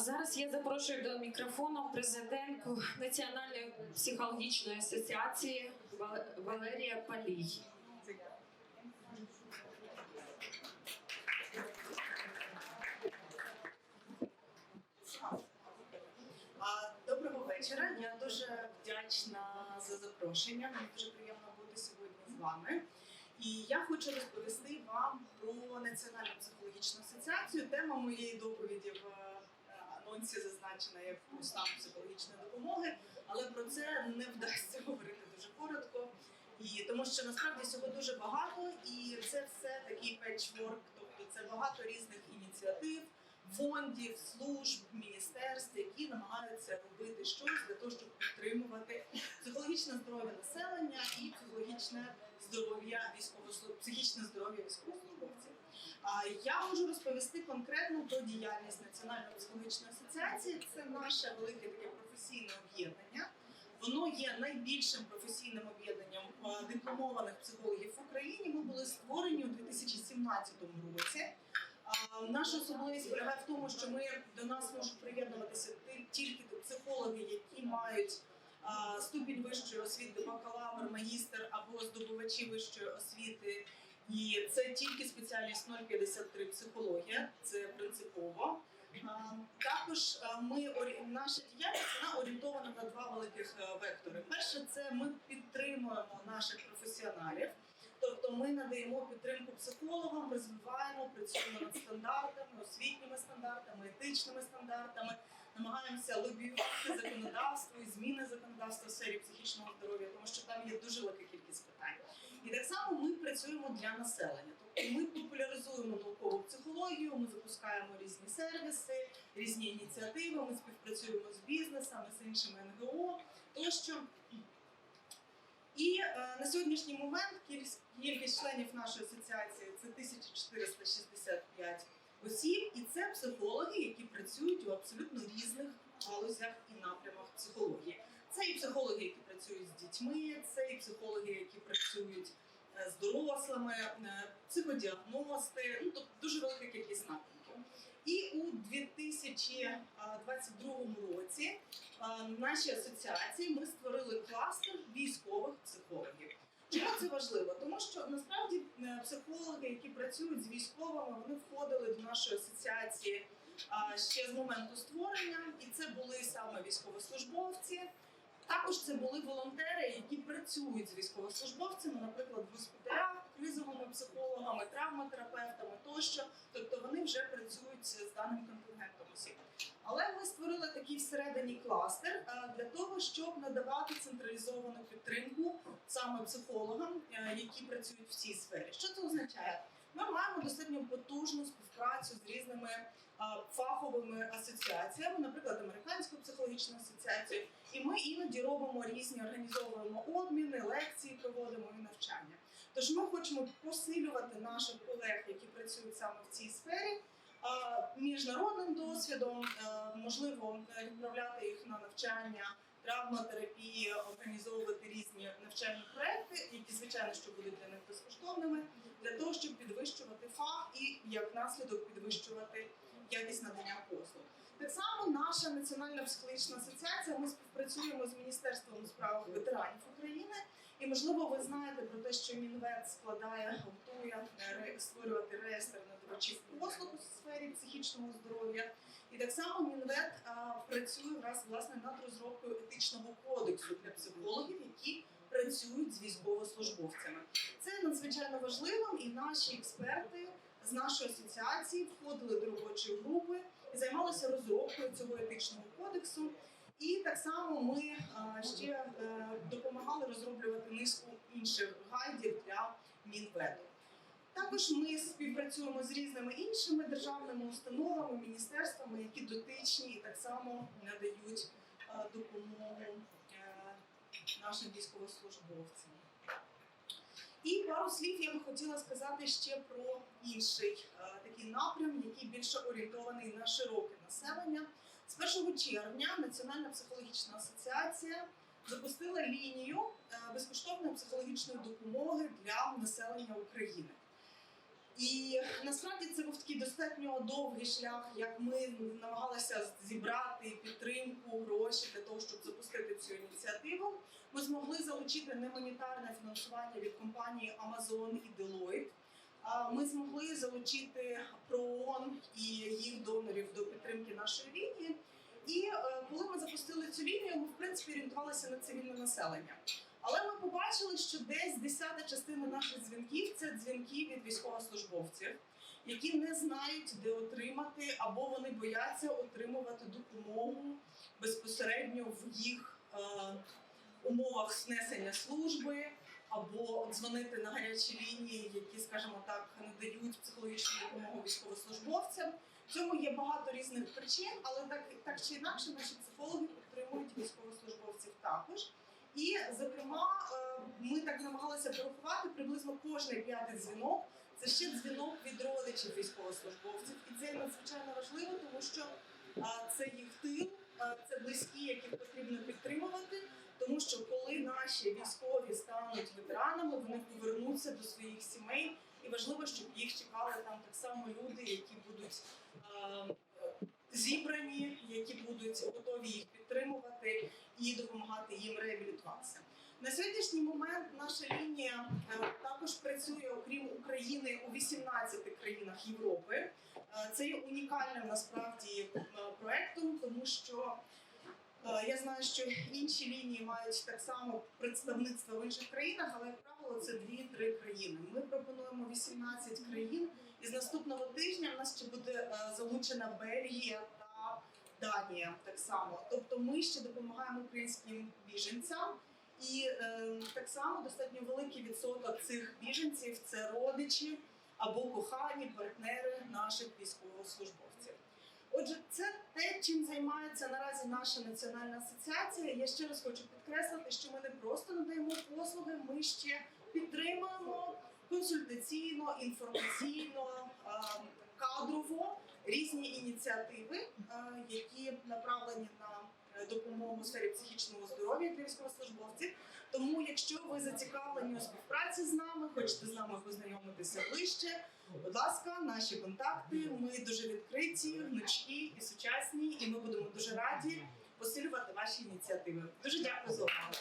Зараз я запрошую до мікрофону президентку Національної психологічної асоціації Валерія Палій. Доброго вечора. Я дуже вдячна за запрошення. Мені дуже приємно бути сьогодні з вами. І я хочу розповісти вам про Національну психологічну асоціацію. Тема моєї доповіді в анонсі зазначена як стан психологічної допомоги, але про це не вдасться говорити дуже коротко. І тому що насправді цього дуже багато, і це все такий петчворк, тобто це багато різних ініціатив, фондів, служб, міністерств, які намагаються робити щось для того, щоб підтримувати психологічне здоров'я населення і психологічне здоров'я військовослужб... психічне здоров'я військовослужбовців. Я можу розповісти конкретно про діяльність Національної психологічної асоціації. Це наше велике таке професійне об'єднання. Воно є найбільшим професійним об'єднанням е, дипломованих психологів в Україні. Ми були створені у 2017 році. Наша особливість полягає в тому, що ми до нас можуть приєднуватися ти- тільки психологи, які мають ступінь вищої освіти, бакалавр, магістр або здобувачі вищої освіти. І це тільки спеціальність 053 психологія, це принципово. Також ми наша діяльність вона орієнтована на два великих е, вектори. Перше, це ми підтримуємо наших професіоналів. Тобто ми надаємо підтримку психологам, розвиваємо, працюємо над стандартами, освітніми стандартами, етичними стандартами, намагаємося лобіювати законодавство і зміни законодавства в сфері психічного здоров'я, тому що там є дуже велика кількість питань. І так само працюємо для населення. Тобто ми популяризуємо наукову психологію, ми запускаємо різні сервіси, різні ініціативи. Ми співпрацюємо з бізнесами, з іншими НГО тощо. І е, на сьогоднішній момент кількість, членів нашої асоціації це 1465 осіб, і це психологи, які працюють у абсолютно різних галузях і напрямах психології. Це і психологи, які працюють з дітьми, це і психологи, які працюють з дорослими, е, психодіагности, ну тобто дуже велика кількість напрямків. І у 2022 році в нашій асоціації ми створили кластер військових психологів. Чому це важливо? Тому що насправді е, психологи, які працюють з військовими, вони входили до нашої асоціації ще з моменту створення, і це були саме військовослужбовці. Також це були волонтери, які працюють з військовослужбовцями, наприклад, в госпіталях, кризовими психологами, травматерапевтами тощо. Тобто вони вже працюють з даним контингентом осіб. Але ми створили такий всередині кластер е, для того, щоб надавати централізовану підтримку саме психологам, е, які працюють в цій сфері. Що це означає? Ми маємо достатньо потужну співпрацю з різними фаховими асоціаціями, наприклад, Американською психологічною асоціацією, і ми іноді робимо різні організовуємо обміни, лекції проводимо і навчання. Тож ми хочемо посилювати наших колег, які працюють саме в цій сфері. Міжнародним досвідом е, можливо відправляти їх на навчання, травматерапії, організовувати різні навчальні проекти, які звичайно що будуть для них безкоштовними, для того, щоб підвищувати фах і як наслідок підвищувати якість надання послуг. Так само наша національна психологічна асоціація. Ми співпрацюємо з міністерством у справах ветеранів України. І можливо, ви знаєте про те, що Мінвет складає, готує створювати реєстр надавачів послуг у сфері психічного здоров'я. І так само Мінвет а, працює раз власне над розробкою етичного кодексу для психологів, які працюють з військовослужбовцями. Це надзвичайно важливим, і наші експерти з нашої асоціації входили до робочої групи і займалися розробкою цього етичного кодексу. І так само ми ще е, допомагали розроблювати низку інших гайдів для Мінведу. Також ми співпрацюємо з різними іншими державними установами, міністерствами, які дотичні і так само надають е, допомогу е, нашим військовослужбовцям. І пару слів я би хотіла сказати ще про інший е, такий напрям, який більше орієнтований на широке населення. З 1 червня Національна психологічна асоціація запустила лінію е, безкоштовної психологічної допомоги для населення України. І насправді це був такий достатньо довгий шлях, як ми намагалися зібрати підтримку, гроші для того, щоб запустити цю ініціативу. Ми змогли залучити немонетарне фінансування від компанії Amazon і Deloitte. Ми змогли залучити ПРООН і їх донорів до підтримки нашої лінії. І е, коли ми запустили цю лінію, ми в принципі орієнтувалися на цивільне населення. Але ми побачили, що десь десята частина наших дзвінків це дзвінки від військовослужбовців, які не знають, де отримати, або вони бояться отримувати допомогу безпосередньо в їх е, умовах снесення служби, або дзвонити на гарячі лінії, які, скажімо так, надають психологічну допомогу військовослужбовцям. В цьому є багато різних причин, але так, так чи інакше наші психологи підтримують військовослужбовців також. І, зокрема, е, ми так намагалися порахувати приблизно кожний п'ятий дзвінок. Це ще дзвінок від родичів військовослужбовців, і це надзвичайно важливо, тому що це їх тил, це близькі, яких потрібно підтримувати. Тому що коли наші військові стануть ветеранами, вони повернуться до своїх сімей, і важливо, щоб їх чекали там так само люди, які будуть е, зібрані, які будуть готові їх підтримувати і допомагати їм реабілітуватися. На сьогоднішній момент наша лінія е, також працює, окрім України, у 18 країнах Європи. Е, Це є унікальним насправді проектом, тому що я знаю, що інші лінії мають так само представництво в інших країнах, але як правило це 2-3 країни. Ми пропонуємо 18 країн, і з наступного тижня в нас ще буде е, залучена Бельгія та Данія так само. Тобто ми ще допомагаємо українським біженцям. І е, так само достатньо великий відсоток цих біженців це родичі або кохані партнери наших військовослужбовців. Отже, це те, чим займається наразі наша національна асоціація. Я ще раз хочу підкреслити, що ми не просто надаємо послуги, ми ще підтримуємо консультаційно, інформаційно, кадрово різні ініціативи, які направлені на допомогу у сфері психічного здоров'я для військовослужбовців. Тому, якщо ви зацікавлені у співпраці з нами, хочете з нами познайомитися ближче, будь ласка, наші контакти. Ми дуже відкриті, гнучкі і сучасні, і ми будемо дуже раді посилювати ваші ініціативи. Дуже дякую за увагу.